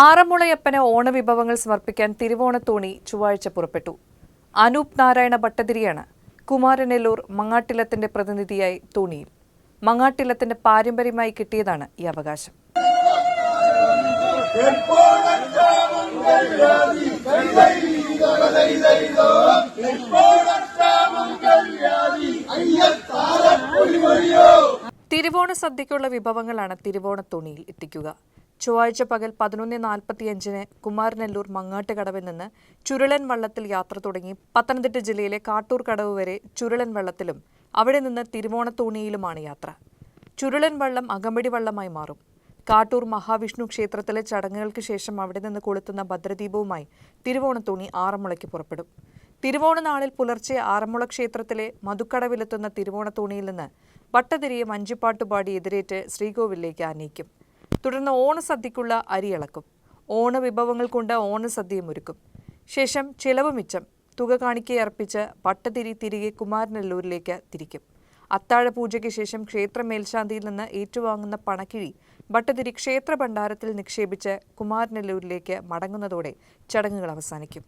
ആറന്മുളയപ്പന് ഓണവിഭവങ്ങൾ സമർപ്പിക്കാൻ തിരുവോണത്തോണി ചൊവ്വാഴ്ച പുറപ്പെട്ടു. അനൂപ് നാരായണ ഭട്ടതിരിയാണ് കുമാരനെല്ലൂർ മങ്ങാട്ടിലത്തിന്റെ പ്രതിനിധിയായി തോണിയിൽ. മങ്ങാട്ടിലത്തിന്റെ പാരമ്പര്യമായി കിട്ടിയതാണ് ഈ അവകാശം. തിരുവോണ സദ്യക്കുള്ള വിഭവങ്ങളാണ് തിരുവോണത്തോണിയിൽ എത്തിക്കുക. ചൊവ്വാഴ്ച പകൽ പതിനൊന്ന് നാൽപ്പത്തിയഞ്ചിന് കുമാരനെല്ലൂർ മങ്ങാട്ടുകടവിൽ നിന്ന് ചുരുളൻ വള്ളത്തിൽ യാത്ര തുടങ്ങി. പത്തനംതിട്ട ജില്ലയിലെ കാട്ടൂർ കടവ് വരെ ചുരുളൻ വള്ളത്തിലും അവിടെ നിന്ന് തിരുവോണത്തോണിയിലുമാണ് യാത്ര. ചുരുളൻ വള്ളം അകമ്പടി വള്ളമായി മാറും. കാട്ടൂർ മഹാവിഷ്ണു ക്ഷേത്രത്തിലെ ചടങ്ങുകൾക്ക് ശേഷം അവിടെ നിന്ന് കൊളുത്തുന്ന ഭദ്രദീപവുമായി തിരുവോണത്തോണി ആറന്മുളയ്ക്ക് പുറപ്പെടും. തിരുവോണ നാളിൽ പുലർച്ചെ ആറന്മുള ക്ഷേത്രത്തിലെ മധുക്കടവിലെത്തുന്ന തിരുവോണത്തോണിയിൽ നിന്ന് വട്ടതിരിയെ മഞ്ചിപ്പാട്ടുപാടി എതിരേറ്റ് ശ്രീകോവിലേക്ക് ആനയിക്കും. തുടർന്ന് ഓണസദ്യക്കുള്ള അരിയിളക്കും ഓണവിഭവങ്ങൾ കൊണ്ട് ഓണസദ്യയും ഒരുക്കും. ശേഷം ചിലവ് മിച്ചം തുക കാണിക്കയർപ്പിച്ച് പട്ടതിരി തിരികെ കുമാരനെല്ലൂരിലേക്ക് തിരിക്കും. അത്താഴ പൂജയ്ക്ക് ശേഷം ക്ഷേത്ര മേൽശാന്തിയിൽ നിന്ന് ഏറ്റുവാങ്ങുന്ന പണക്കിഴി ഭട്ടതിരി ക്ഷേത്ര ഭണ്ഡാരത്തിൽ നിക്ഷേപിച്ച് കുമാരനെല്ലൂരിലേക്ക് മടങ്ങുന്നതോടെ ചടങ്ങുകൾ അവസാനിക്കും.